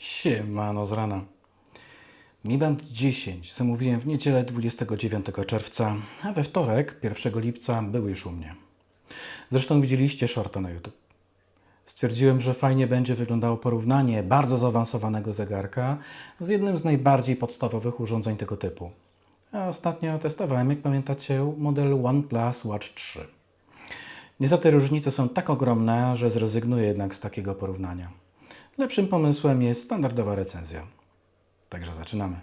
Siemano z rana. Mi Band 10 zamówiłem w niedzielę 29 czerwca, a we wtorek 1 lipca był już u mnie. Zresztą widzieliście shorta na YouTube. Stwierdziłem, że fajnie będzie wyglądało porównanie bardzo zaawansowanego zegarka z jednym z najbardziej podstawowych urządzeń tego typu. A ostatnio testowałem, jak pamiętacie, model OnePlus Watch 3. Niestety różnice są tak ogromne, że zrezygnuję jednak z takiego porównania. Lepszym pomysłem jest standardowa recenzja. Także zaczynamy.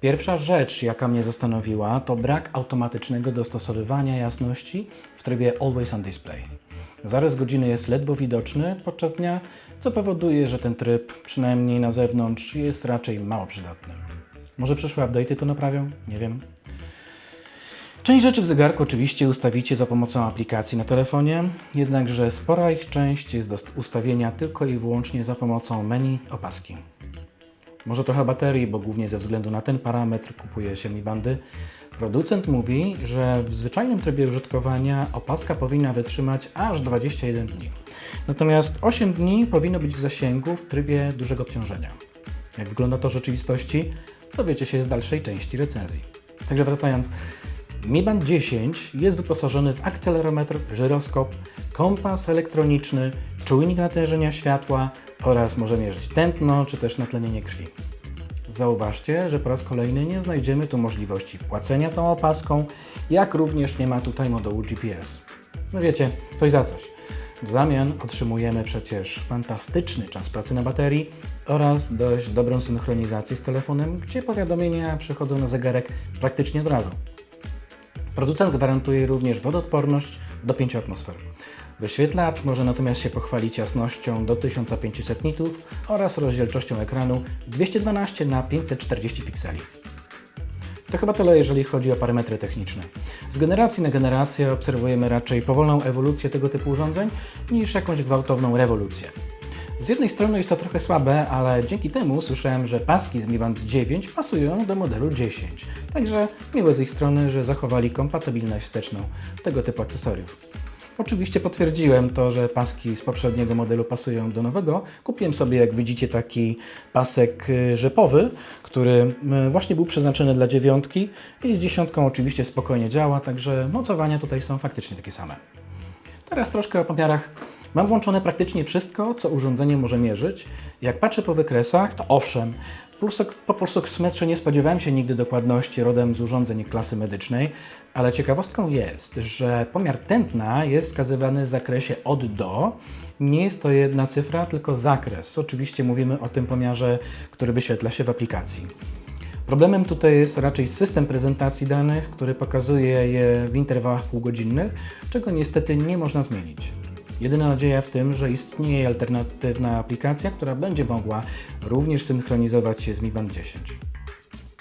Pierwsza rzecz, jaka mnie zastanowiła, to brak automatycznego dostosowywania jasności w trybie Always on Display. Zarys godziny jest ledwo widoczny podczas dnia, co powoduje, że ten tryb, przynajmniej na zewnątrz, jest raczej mało przydatny. Może przyszłe update'y to naprawią? Nie wiem. Część rzeczy w zegarku oczywiście ustawicie za pomocą aplikacji na telefonie, jednakże spora ich część jest do ustawienia tylko i wyłącznie za pomocą menu opaski. Może trochę baterii, bo głównie ze względu na ten parametr kupuje się Mi Bandy. Producent mówi, że w zwyczajnym trybie użytkowania opaska powinna wytrzymać aż 21 dni. Natomiast 8 dni powinno być w zasięgu w trybie dużego obciążenia. Jak wygląda to w rzeczywistości, dowiecie się z dalszej części recenzji. Także wracając, Mi Band 10 jest wyposażony w akcelerometr, żyroskop, kompas elektroniczny, czujnik natężenia światła oraz może mierzyć tętno czy też natlenienie krwi. Zauważcie, że po raz kolejny nie znajdziemy tu możliwości płacenia tą opaską, jak również nie ma tutaj modułu GPS. No wiecie, coś za coś. W zamian otrzymujemy przecież fantastyczny czas pracy na baterii oraz dość dobrą synchronizację z telefonem, gdzie powiadomienia przychodzą na zegarek praktycznie od razu. Producent gwarantuje również wodoodporność do 5 atmosfer. Wyświetlacz może natomiast się pochwalić jasnością do 1500 nitów oraz rozdzielczością ekranu 212 na 540 pikseli. To chyba tyle, jeżeli chodzi o parametry techniczne. Z generacji na generację obserwujemy raczej powolną ewolucję tego typu urządzeń niż jakąś gwałtowną rewolucję. Z jednej strony jest to trochę słabe, ale dzięki temu słyszałem, że paski z Mi Band 9 pasują do modelu 10. Także miłe z ich strony, że zachowali kompatybilność wsteczną tego typu akcesoriów. Oczywiście potwierdziłem to, że paski z poprzedniego modelu pasują do nowego. Kupiłem sobie, jak widzicie, taki pasek y, rzepowy, który y, właśnie był przeznaczony dla dziewiątki i z dziesiątką oczywiście spokojnie działa, także mocowania tutaj są faktycznie takie same. Teraz troszkę o pomiarach. Mam włączone praktycznie wszystko, co urządzenie może mierzyć. Jak patrzę po wykresach, to owszem, po pulsoksymetrze nie spodziewałem się nigdy dokładności rodem z urządzeń klasy medycznej, ale ciekawostką jest, że pomiar tętna jest wskazywany w zakresie od do. Nie jest to jedna cyfra, tylko zakres. Oczywiście mówimy o tym pomiarze, który wyświetla się w aplikacji. Problemem tutaj jest raczej system prezentacji danych, który pokazuje je w interwałach półgodzinnych, czego niestety nie można zmienić. Jedyna nadzieja w tym, że istnieje alternatywna aplikacja, która będzie mogła również synchronizować się z Mi Band 10.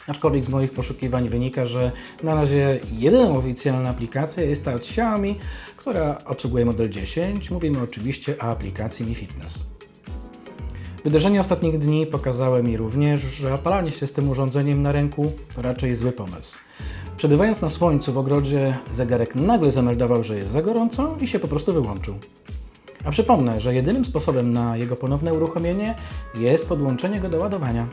Aczkolwiek z moich poszukiwań wynika, że na razie jedyną oficjalną aplikacją jest ta od Xiaomi, która obsługuje model 10. Mówimy oczywiście o aplikacji Mi Fitness. Wydarzenia ostatnich dni pokazały mi również, że opalanie się z tym urządzeniem na ręku to raczej zły pomysł. Przebywając na słońcu w ogrodzie, zegarek nagle zameldował, że jest za gorąco i się po prostu wyłączył. A przypomnę, że jedynym sposobem na jego ponowne uruchomienie jest podłączenie go do ładowania.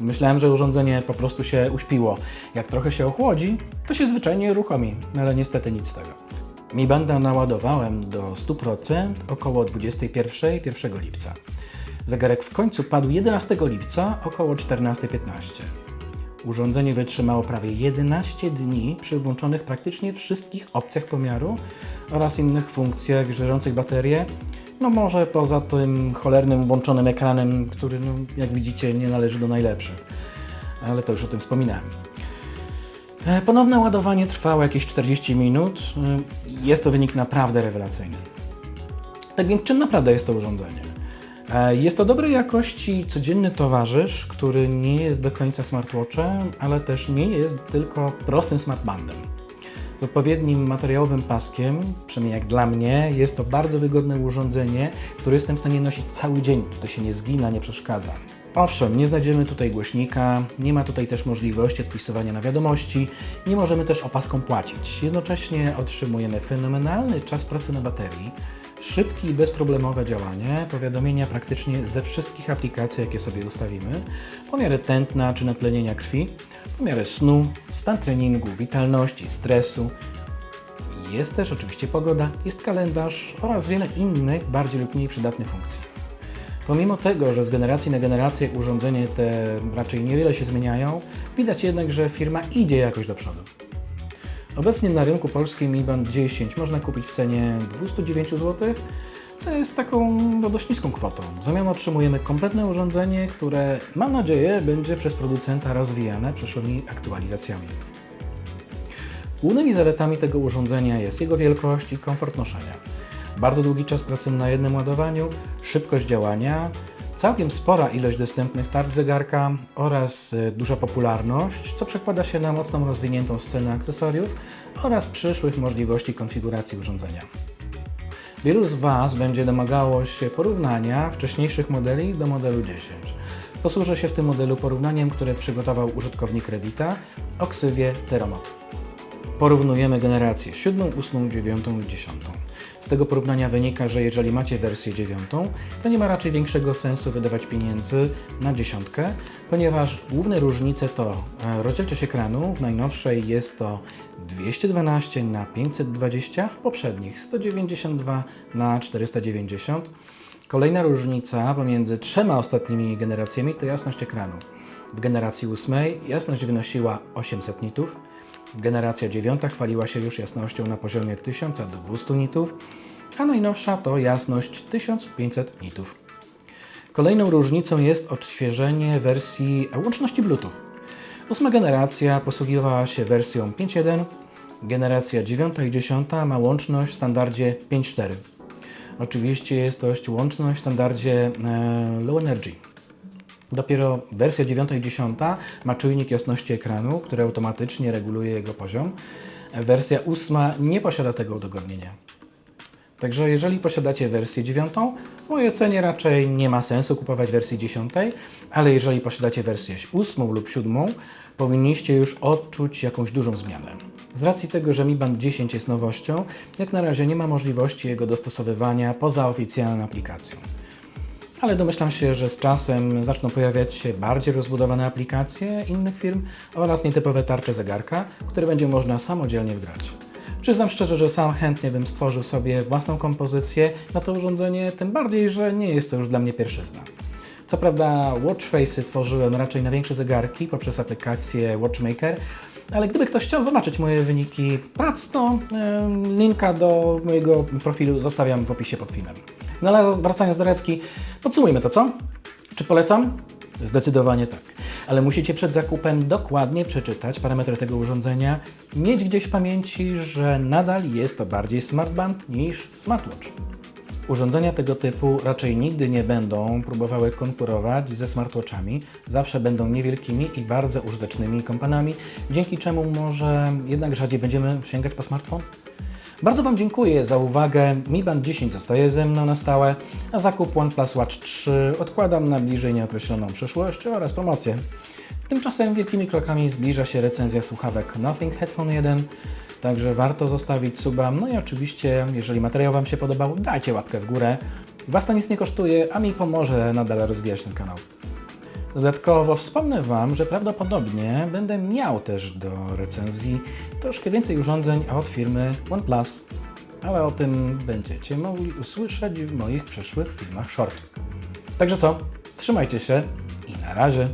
Myślałem, że urządzenie po prostu się uśpiło. Jak trochę się ochłodzi, to się zwyczajnie uruchomi, ale niestety nic z tego. Mi banda naładowałem do 100% około 21 1 lipca. Zegarek w końcu padł 11 lipca około 14.15. Urządzenie wytrzymało prawie 11 dni przy włączonych praktycznie wszystkich opcjach pomiaru oraz innych funkcjach żerzących baterię. No może poza tym cholernym włączonym ekranem, który no, jak widzicie nie należy do najlepszych. Ale to już o tym wspominałem. E, Ponowne ładowanie trwało jakieś 40 minut. E, Jest to wynik naprawdę rewelacyjny. Tak więc czym naprawdę jest to urządzenie? E, Jest to dobrej jakości codzienny towarzysz, który nie jest do końca smartwatchem, ale też nie jest tylko prostym smartbandem. Z odpowiednim materiałowym paskiem, przynajmniej jak dla mnie, jest to bardzo wygodne urządzenie, które jestem w stanie nosić cały dzień. To się nie zgina, nie przeszkadza. Owszem, nie znajdziemy tutaj głośnika, nie ma tutaj też możliwości odpisywania na wiadomości, nie możemy też opaską płacić. Jednocześnie otrzymujemy fenomenalny czas pracy na baterii, szybkie i bezproblemowe działanie, powiadomienia praktycznie ze wszystkich aplikacji, jakie sobie ustawimy, pomiary tętna czy natlenienia krwi, pomiary snu, stan treningu, witalności, stresu, jest też oczywiście pogoda, jest kalendarz oraz wiele innych bardziej lub mniej przydatnych funkcji. Pomimo tego, że z generacji na generację urządzenia te raczej niewiele się zmieniają, widać jednak, że firma idzie jakoś do przodu. Obecnie na rynku polskim Mi Band 10 można kupić w cenie 209 zł, co jest taką no, dość niską kwotą. W zamian otrzymujemy kompletne urządzenie, które mam nadzieję będzie przez producenta rozwijane przyszłymi aktualizacjami. Głównymi zaletami tego urządzenia jest jego wielkość i komfort noszenia. Bardzo długi czas pracy na jednym ładowaniu, szybkość działania, całkiem spora ilość dostępnych tarcz zegarka oraz y, duża popularność, co przekłada się na mocno rozwiniętą scenę akcesoriów oraz przyszłych możliwości konfiguracji urządzenia. Wielu z Was będzie domagało się porównania wcześniejszych modeli do modelu 10. Posłużę się w tym modelu porównaniem, które przygotował użytkownik Reddita o ksywie Teromot. Porównujemy generacje 7, 8, 9 i 10. Z tego porównania wynika, że jeżeli macie wersję 9, to nie ma raczej większego sensu wydawać pieniędzy na dziesiątkę, ponieważ główne różnice to e, rozdzielczość ekranu, w najnowszej jest to 212 na 520, w poprzednich 192 na 490. Kolejna różnica pomiędzy trzema ostatnimi generacjami to jasność ekranu. W generacji 8 jasność wynosiła 800 nitów, Generacja dziewiąta chwaliła się już jasnością na poziomie 1200 nitów, a najnowsza to jasność 1500 nitów. Kolejną różnicą jest odświeżenie wersji łączności Bluetooth. Ósma generacja posługiwała się wersją 5.1, generacja 9 i 10 ma łączność w standardzie 5.4. Oczywiście jest to łączność w standardzie e, Low Energy. Dopiero wersja 9 i 10 ma czujnik jasności ekranu, który automatycznie reguluje jego poziom. Wersja 8 nie posiada tego udogodnienia. Także jeżeli posiadacie wersję 9, w mojej ocenie raczej nie ma sensu kupować wersji 10, ale jeżeli posiadacie wersję 8 lub 7, powinniście już odczuć jakąś dużą zmianę. Z racji tego, że Mi Band 10 jest nowością, jak na razie nie ma możliwości jego dostosowywania poza oficjalną aplikacją ale domyślam się, że z czasem zaczną pojawiać się bardziej rozbudowane aplikacje innych firm oraz nietypowe tarcze zegarka, które będzie można samodzielnie wgrać. Przyznam szczerze, że sam chętnie bym stworzył sobie własną kompozycję na to urządzenie, tym bardziej, że nie jest to już dla mnie pierwszyzna. Co prawda Watchface'y tworzyłem raczej na większe zegarki poprzez aplikację Watchmaker, ale gdyby ktoś chciał zobaczyć moje wyniki prac, to linka do mojego profilu zostawiam w opisie pod filmem. No ale wracając do Recki, podsumujmy to, co? Czy polecam? Zdecydowanie tak. Ale musicie przed zakupem dokładnie przeczytać parametry tego urządzenia, mieć gdzieś w pamięci, że nadal jest to bardziej smartband niż smartwatch. Urządzenia tego typu raczej nigdy nie będą próbowały konkurować ze smartwatchami, zawsze będą niewielkimi i bardzo użytecznymi kompanami, dzięki czemu może jednak rzadziej będziemy sięgać po smartfon. Bardzo Wam dziękuję za uwagę. Mi Band 10 zostaje ze mną na stałe, a zakup OnePlus Watch 3 odkładam na bliżej nieokreśloną przyszłość oraz promocję. Tymczasem wielkimi krokami zbliża się recenzja słuchawek Nothing Headphone 1, także warto zostawić suba. No i oczywiście, jeżeli materiał Wam się podobał, dajcie łapkę w górę. Was to nic nie kosztuje, a mi pomoże nadal rozwijać ten kanał. Dodatkowo wspomnę Wam, że prawdopodobnie będę miał też do recenzji troszkę więcej urządzeń od firmy OnePlus, ale o tym będziecie mogli usłyszeć w moich przyszłych filmach short. Także co? Trzymajcie się i na razie.